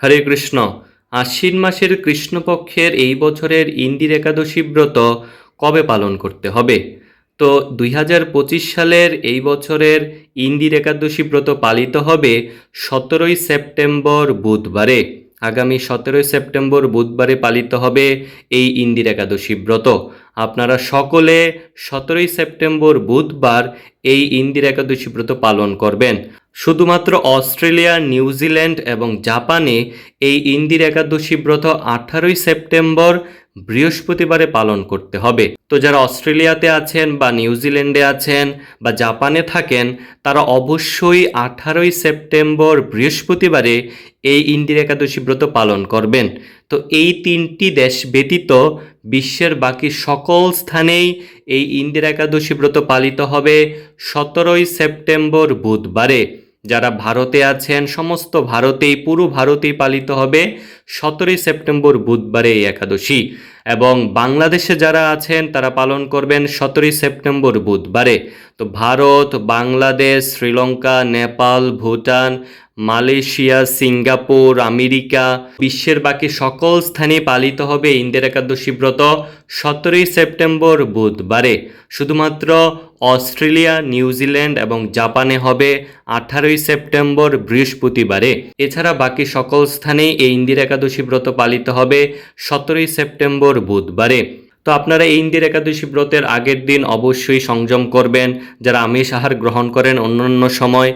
হরে কৃষ্ণ। আশ্বিন মাসের কৃষ্ণপক্ষের এই বছরের ইন্দির একাদশী ব্রত কবে পালন করতে হবে? তো দুই হাজার পঁচিশ সালের এই বছরের ইন্দির একাদশী ব্রত পালিত হবে সতেরোই সেপ্টেম্বর বুধবারে। আগামী সতেরোই সেপ্টেম্বর বুধবারে পালিত হবে এই ইন্দির একাদশী ব্রত। আপনারা সকলে সতেরোই সেপ্টেম্বর বুধবার এই ইন্দির একাদশী ব্রত পালন করবেন। শুধুমাত্র অস্ট্রেলিয়া নিউজিল্যান্ড এবং জাপানে এই ইন্দির একাদশী ব্রত আঠারোই সেপ্টেম্বর বৃহস্পতিবারে পালন করতে হবে। তো যারা অস্ট্রেলিয়াতে আছেন বা নিউজিল্যান্ডে আছেন বা জাপানে থাকেন, তারা অবশ্যই আঠারোই সেপ্টেম্বর বৃহস্পতিবারে এই ইন্দির একাদশী ব্রত পালন করবেন। তো এই তিনটি দেশ ব্যতীত বিশ্বের বাকি সকল স্থানেই এই ইন্দিরা একাদশী ব্রত পালিত হবে সতেরোই সেপ্টেম্বর বুধবারে। যারা ভারতে আছেন, সমস্ত ভারতেই, পুরো ভারতেই পালিত হবে সতেরোই সেপ্টেম্বর বুধবারে এই একাদশী। এবং বাংলাদেশে যারা আছেন, তারা পালন করবেন সতেরোই সেপ্টেম্বর বুধবারে। তো Bharat, Bangladesh, Sri Lanka, Nepal, Bhutan, Malaysia, Singapore, America, বিশ্বের বাকি সকল স্থানে পালিত হবে ইন্দিরা একাদশী ব্রত সতেরোই সেপ্টেম্বর বুধবারে। শুধুমাত্র অস্ট্রেলিয়া নিউজিল্যান্ড এবং জাপানে হবে আঠারোই সেপ্টেম্বর বৃহস্পতিবারে। এছাড়া বাকি সকল স্থানেই এই ইন্দিরা একাদশী ব্রত পালিত হবে সতেরোই সেপ্টেম্বর বুধবারে। তো আপনারা এই ইন্দির একাদশী ব্রতের আগের দিন অবশ্যই সংযম করবেন। যারা আমিষ আহার গ্রহণ করেন অন্যান্য সময়,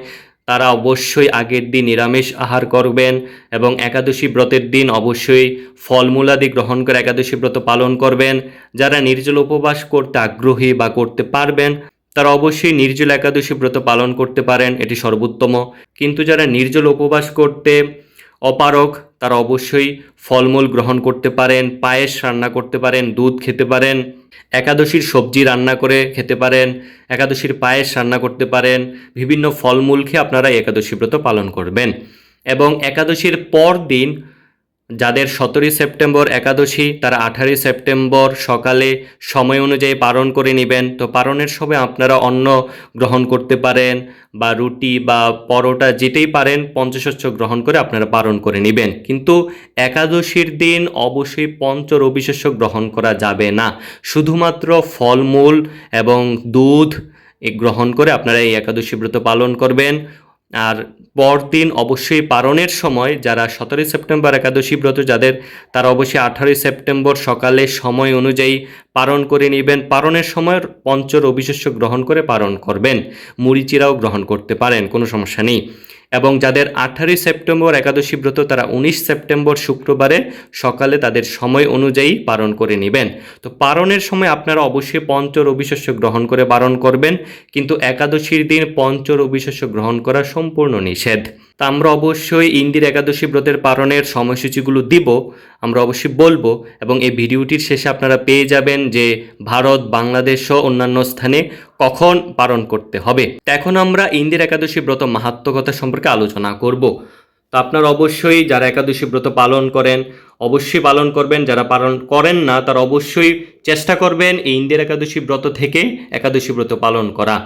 তারা অবশ্যই আগের দিন নিরামিষ আহার করবেন এবং একাদশী ব্রতের দিন অবশ্যই ফলমূলাদি গ্রহণ করে একাদশী ব্রত পালন করবেন। যারা নির্জল উপবাস করতে আগ্রহী বা করতে পারবেন তারা অবশ্যই নির্জল একাদশী ব্রত পালন করতে পারেন, এটি সর্বোত্তম। কিন্তু যারা নির্জল উপবাস করতে অপারক তারা অবশ্যই ফলমূল গ্রহণ করতে পারেন, পায়েস রান্না করতে পারেন, দুধ খেতে পারেন, একাদশীর সবজি রান্না করে খেতে পারেন, একাদশীর পায়েস রান্না করতে পারেন, বিভিন্ন ফলমূল খেয়ে আপনারা একাদশী ব্রত পালন করবেন। এবং একাদশীর পর দিন যাদের সতেরোই সেপ্টেম্বর একাদশী, তারা আঠারোই সেপ্টেম্বর সকালে সময় অনুযায়ী পালন করে নেবেন। তো পালনের সময় আপনারা অন্ন গ্রহণ করতে পারেন বা রুটি বা পরোটা যেতেই পারেন, পঞ্চশস্য গ্রহণ করে আপনারা পালন করে নেবেন। কিন্তু একাদশীর দিন অবশ্যই পঞ্চ রবিশস্য গ্রহণ করা যাবে না। শুধুমাত্র ফলমূল এবং দুধ গ্রহণ করে আপনারা এই একাদশী ব্রত পালন করবেন। আর পরদিন অবশ্যই পারণের সময় যারা সতেরোই সেপ্টেম্বর একাদশী ব্রত যাদের, তারা অবশ্যই আঠারোই সেপ্টেম্বর সকালে সময় অনুযায়ী পারণ করে নেবেন। পারণের সময় পঞ্চর রবিশস্য গ্রহণ করে পারণ করবেন। মুড়িচিরাও গ্রহণ করতে পারেন, কোনো সমস্যা নেই। এবং যাদের আঠারোই সেপ্টেম্বর একাদশী ব্রত, তারা উনিশ সেপ্টেম্বর শুক্রবারে সকালে তাদের সময় অনুযায়ী পালন করে নেবেন। তো পালনের সময় আপনারা অবশ্যই পঞ্চ রবিশস্য গ্রহণ করে পালন করবেন, কিন্তু একাদশীর দিন পঞ্চ রবিশস্য গ্রহণ করা সম্পূর্ণ নিষেধ। তা আমরা অবশ্যই ইন্দির একাদশী ব্রতের পালনের সময়সূচিগুলো দিব, আমরা অবশ্যই বলব এবং এই ভিডিওটির শেষে আপনারা পেয়ে যাবেন যে ভারত, বাংলাদেশ সহ অন্যান্য স্থানে কখন পালন করতে হবে। এখন আমরা ইন্দির একাদশী ব্রত মাহাত্মকতা সম্পর্কে আলোচনা করব। তো আপনারা অবশ্যই যারা একাদশী ব্রত পালন করেন, অবশ্যই পালন করবেন, যারা পালন করেন না, তারা অবশ্যই চেষ্টা করবেন এই ইন্দির একাদশী ব্রত থেকে একাদশী ব্রত পালন করা।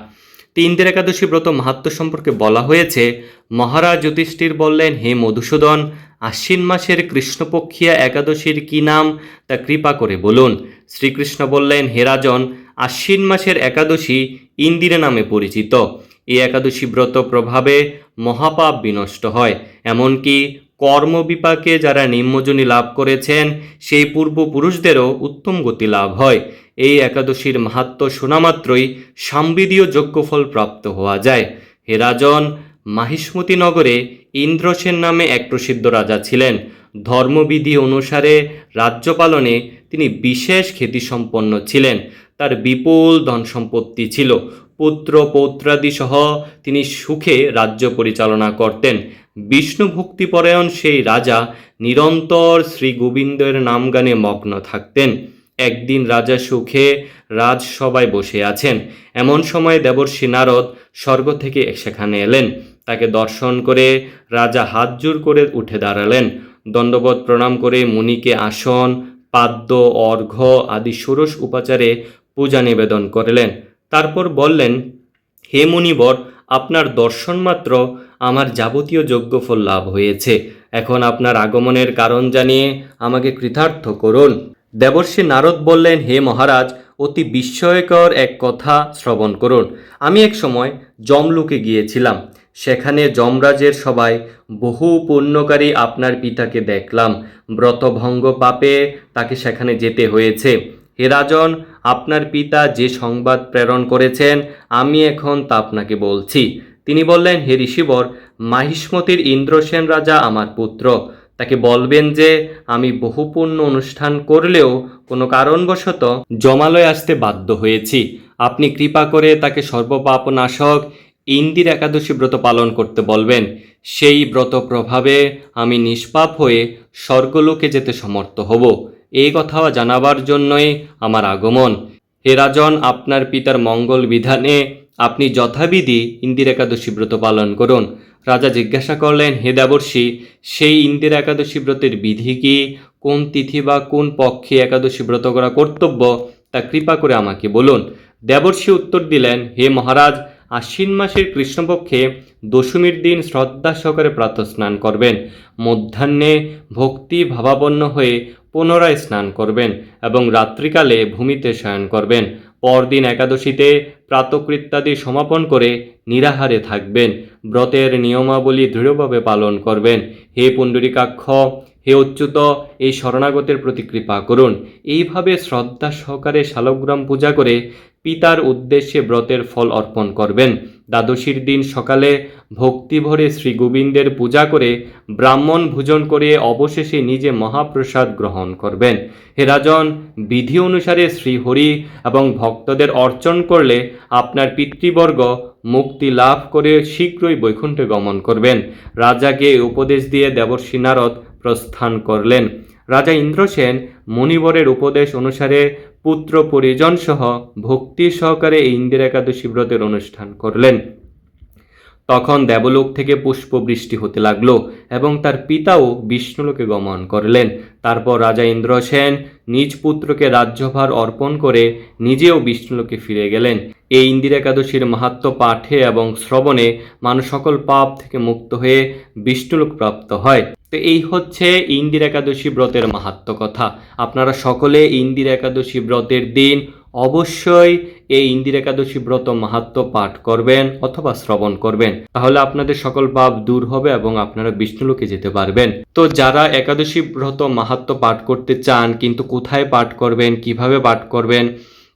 তো ইন্দির একাদশী ব্রত মাহাত্ম সম্পর্কে বলা হয়েছে, মহারাজ যুধিষ্ঠির বললেন, হে মধুসূদন, আশ্বিন মাসের কৃষ্ণপক্ষিয়া একাদশীর কি নাম তা কৃপা করে বলুন। শ্রীকৃষ্ণ বললেন, হে রাজন, আশ্বিন মাসের একাদশী ইন্দিরা নামে পরিচিত। এই একাদশী ব্রত প্রভাবে মহাপাপ বিনষ্ট হয়। এমনকি কর্মবিপাকে যারা নিম্নজনী লাভ করেছেন, সেই পূর্বপুরুষদেরও উত্তম গতি লাভ হয়। এই একাদশীর মাহাত্ম শোনামাত্রই সাম্বিদীয় যজ্ঞফল প্রাপ্ত হওয়া যায়। হে রাজন নগরে ইন্দ্রসেন নামে এক প্রসিদ্ধ রাজা ছিলেন। ধর্মবিধি অনুসারে রাজ্য পালনে তিনি বিশেষ খ্যাতিসম্পন্ন ছিলেন। তার বিপুল ধন সম্পত্তি ছিল। পুত্র পৌত্রাদি সহ তিনি সুখে রাজ্য পরিচালনা করতেন। বিষ্ণু ভক্তিপরায়ণ সেই রাজা নিরন্তর শ্রী গোবিন্দের নাম গানে মগ্ন থাকতেন। একদিন রাজা সুখে রাজসভায় বসে আছেন। এমন সময় দেবর্ষী নারদ স্বর্গ থেকে সেখানে এলেন। তাকে দর্শন করে রাজা হাত জোর করে উঠে দাঁড়ালেন। দণ্ডবত প্রণাম করে মুনিকে আসন, পাদ্য, অর্ঘ্য আদি ষোড়শ উপাচারে পূজা নিবেদন করলেন। তারপর বললেন, হে মুনিবর, আপনার দর্শন মাত্র আমার যাবতীয় যোগ্যফল লাভ হয়েছে। এখন আপনার আগমনের কারণ জানিয়ে আমাকে কৃতার্থ করুন। দেবর্ষী নারদ বললেন, হে মহারাজ, অতি বিস্ময়কর এক কথা শ্রবণ করুন। আমি এক সময় জমলুকে গিয়েছিলাম। সেখানে যমরাজের সবাই বহু পুণ্যকারী আপনার পিতাকে দেখলাম। ব্রতভঙ্গ পাপে তাকে সেখানে যেতে হয়েছে। হে রাজন, আপনার পিতা যে সংবাদ প্রেরণ করেছেন, আমি এখন তা আপনাকে বলছি। তিনি বললেন, হে ঋষিবর, মাহিষ্মতির ইন্দ্রসেন রাজা আমার পুত্র। তাকে বলবেন যে, আমি বহু পুণ্য অনুষ্ঠান করলেও কোনো কারণবশত জমালয়ে আসতে বাধ্য হয়েছি। আপনি কৃপা করে তাকে সর্বপাপনাশক ইন্দির একাদশী ব্রত পালন করতে বলবেন। সেই ব্রত প্রভাবে আমি নিষ্পাপ হয়ে স্বর্গলোকে যেতে সমর্থ হব। এই কথা জানাবার জন্যই আমার আগমন। হে রাজন, আপনার পিতার মঙ্গল বিধানে আপনি যথাবিধি ইন্দির একাদশী ব্রত পালন করুন। রাজা জিজ্ঞাসা করলেন, হে দেবর্ষি, সেই ইন্দির একাদশী ব্রতের বিধি কি? কোন তিথি বা কোন পক্ষে একাদশী ব্রত করা কর্তব্য? তা কৃপা করে আমাকে বলুন। দেবর্ষি উত্তর দিলেন, হে মহারাজ, আশ্বিন মাসের কৃষ্ণপক্ষে দশমীর দিন শ্রদ্ধা সহকারে প্রাতঃস্নান করবেন। মধ্যাহ্নে ভক্তি ভাবাপন্ন হয়ে পুনরায় স্নান করবেন এবং রাত্রিকালে ভূমিতে শয়ন করবেন। পরদিন একাদশীতে প্রাতকৃত্যাদি সমাপন করে নিরাহারে থাকবেন। ব্রতের নিয়মাবলী দৃঢ়ভাবে পালন করবেন। হে পুণ্ডরিকাক্ষ হে অচ্যুত, এই শরণাগতের প্রতি কৃপা করুন। এইভাবে শ্রদ্ধা সহকারে শালগ্রাম পূজা করে পিতার উদ্দেশ্যে ব্রতের ফল অর্পণ করবেন। দ্বাদশীর দিন সকালে ভক্তিভরে শ্রী গোবিন্দের পূজা করে ব্রাহ্মণ ভোজন করে অবশেষে নিজে মহাপ্রসাদ গ্রহণ করবেন। হে রাজন, বিধি অনুসারে শ্রীহরি এবং ভক্তদের অর্চন করলে আপনার পিতৃবর্গ মুক্তি লাভ করে শীঘ্রই বৈকুণ্ঠে গমন করবেন। রাজাকে উপদেশ দিয়ে দেবর্ষী নারদ প্রস্থান করলেন। রাজা ইন্দ্রসেন মণিবরের উপদেশ অনুসারে পুত্র পরিজন সহ ভক্তি সহকারে এই ইন্দির একাদশী ব্রতের অনুষ্ঠান করলেন। তখন দেবলোক থেকে পুষ্প বৃষ্টি হতে লাগল এবং তার পিতাও বিষ্ণুলোকে গমন করলেন। তারপর রাজা ইন্দ্রসেন নিজ পুত্রকে রাজ্যভার অর্পণ করে নিজেও বিষ্ণুলোকে ফিরে গেলেন। এই ইন্দিরা একাদশীর মাহাত্ম পাঠে এবং শ্রবণে মানুষ সকল পাপ থেকে মুক্ত হয়ে বিষ্ণুলোক প্রাপ্ত হয়। তো এই হচ্ছে ইন্দিরা একাদশী ব্রতের মাহাত্ম কথা। আপনারা সকলে ইন্দিরা একাদশী ব্রতের দিন অবশ্যই এই ইন্দিরা একাদশী ব্রত মাহাত্ম পাঠ করবেন অথবা শ্রবণ করবেন। তাহলে আপনাদের সকল পাপ দূর হবে এবং আপনারা বিষ্ণুলোকে যেতে পারবেন। তো যারা একাদশী ব্রত মাহাত্ম পাঠ করতে চান, কিন্তু কোথায় পাঠ করবেন, কীভাবে পাঠ করবেন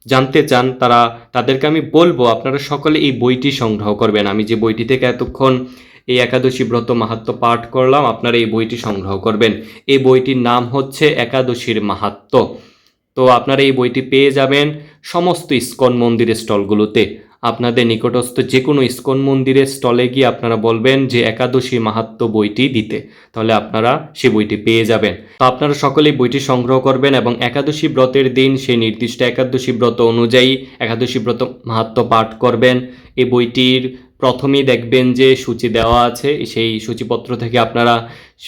জানতে চান, তারা তাদেরকে আমি বলব, আপনারা সকলে এই বইটি সংগ্রহ করবেন। আমি যে বইটি থেকে এতক্ষণ এই একাদশী ব্রত মাহাত্ম পাঠ করলাম। আপনারা এই বইটি সংগ্রহ করবেন। এই বইটির নাম হচ্ছে একাদশীর মাহাত্ম তো আপনারা এই বইটি পেয়ে যাবেন সমস্ত ইস্কন মন্দিরের স্টলগুলোতে। আপনাদের নিকটস্থ যে কোনো ইস্কন মন্দিরের স্টলে গিয়ে আপনারা বলবেন যে একাদশী মাহাত্ম বইটি দিতে। তাহলে আপনারা সে বইটি পেয়ে যাবেন। তো আপনারা সকলেই বইটি সংগ্রহ করবেন এবং একাদশী ব্রতের দিন সেই নির্দিষ্ট একাদশী ব্রত অনুযায়ী একাদশী ব্রত মাহাত্ম পাঠ করবেন। এই বইটির প্রথমেই দেখবেন যে সূচি দেওয়া আছে সেই সূচিপত্র থেকে আপনারা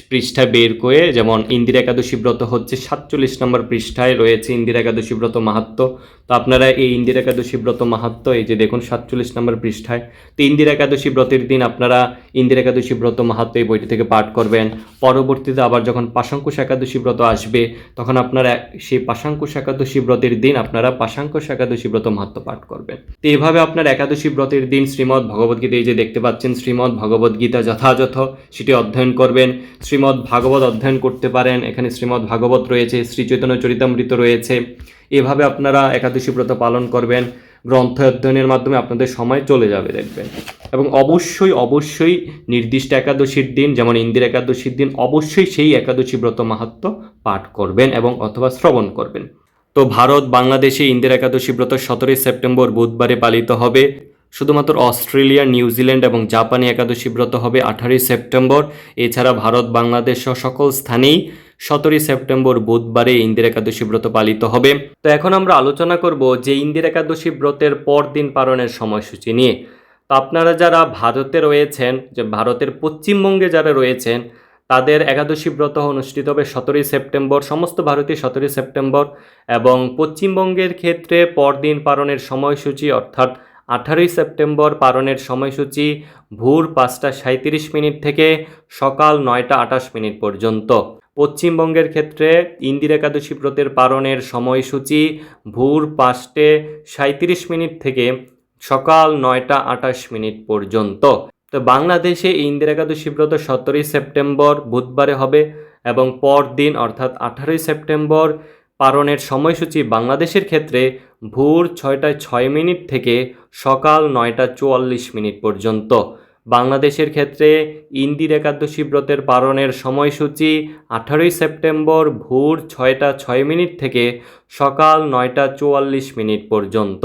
পৃষ্ঠা বের করে, যেমন ইন্দিরা একাদশী ব্রত হচ্ছে সাতচল্লিশ নম্বর পৃষ্ঠায় রয়েছে ইন্দিরা একাদশী ব্রত মাহাত্ম। তো আপনারা এই ইন্দিরা একাদশী ব্রত মাহাত্ম, এই যে দেখুন সাতচল্লিশ নম্বর পৃষ্ঠায়, তো ইন্দিরা একাদশী ব্রতের দিন আপনারা ইন্দিরা একাদশী ব্রত মাহাত্ম এই বইটি থেকে পাঠ করবেন। পরবর্তীতে আবার যখন পাশাঙ্কুশ একাদশী ব্রত আসবে, তখন আপনারা সেই পাশাঙ্কুশ একাদশী ব্রতের দিন আপনারা পাশাঙ্কুশ একাদশী ব্রত মাহাত্ম পাঠ করবেন। তো এইভাবে আপনার একাদশী ব্রতের দিন শ্রীমদ্ ভগবদ্গীতা এই যে দেখতে পাচ্ছেন, শ্রীমদ্ ভগবদ্গীতা যথাযথ সেটি অধ্যয়ন করবেন। শ্রীমদ্ ভাগবত অধ্যয়ন করতে পারেন, এখানে শ্রীমদ্ ভাগবত রয়েছে, শ্রী চৈতন্য চরিতামৃত রয়েছে। এভাবে আপনারা একাদশী ব্রত পালন করবেন, গ্রন্থ অধ্যয়নের মাধ্যমে আপনাদের সময় চলে যাবে দেখবেন। এবং অবশ্যই অবশ্যই নির্দিষ্ট একাদশীর দিন, যেমন ইন্দির একাদশীর দিন, অবশ্যই সেই একাদশী ব্রত মাহাত্ম পাঠ করবেন এবং অথবা শ্রবণ করবেন। তো ভারত, বাংলাদেশে ইন্দিরা একাদশী ব্রত সতেরোই সেপ্টেম্বর বুধবারে পালিত হবে। শুধুমাত্র অস্ট্রেলিয়া নিউজিল্যান্ড এবং জাপানি একাদশী ব্রত হবে আঠারোই সেপ্টেম্বর। এছাড়া ভারত, বাংলাদেশ সহ সকল স্থানেই সতেরোই সেপ্টেম্বর বুধবারে ইন্দিরা একাদশী ব্রত পালিত হবে। তো এখন আমরা আলোচনা করব যে ইন্দিরা একাদশী ব্রতের পরদিন পালনের সময়সূচি নিয়ে। তো আপনারা যারা ভারতে রয়েছেন, যে ভারতের পশ্চিমবঙ্গে যারা রয়েছেন, তাদের একাদশী ব্রত অনুষ্ঠিত হবে সতেরোই সেপ্টেম্বর। সমস্ত ভারতীয় সতেরোই সেপ্টেম্বর এবং পশ্চিমবঙ্গের ক্ষেত্রে পরদিন পালনের সময়সূচি অর্থাৎ আঠারোই সেপ্টেম্বর পালনের সময়সূচি, ভোর পাঁচটা সাঁত্রিশ মিনিট থেকে সকাল নয়টা আটাশ মিনিট পর্যন্ত। পশ্চিমবঙ্গের ক্ষেত্রে ইন্দিরা একাদশী ব্রতের পালনের সময়সূচি, ভোর পাঁচটে সাঁত্রিশ মিনিট থেকে সকাল নয়টা আটাশ মিনিট পর্যন্ত। তো বাংলাদেশে ইন্দিরা একাদশী ব্রত সতেরোই সেপ্টেম্বর বুধবারে হবে এবং পরদিন অর্থাৎ আঠারোই সেপ্টেম্বর পালনের সময়সূচি বাংলাদেশের ক্ষেত্রে ভোর ছয়টায় ছয় মিনিট থেকে সকাল নয়টা চুয়াল্লিশ মিনিট পর্যন্ত। বাংলাদেশের ক্ষেত্রে ইন্দির একাদশী ব্রতের পালনের সময়সূচি আঠারোই সেপ্টেম্বর ভোর ছয়টা ছয় মিনিট থেকে সকাল নয়টা চুয়াল্লিশ মিনিট পর্যন্ত।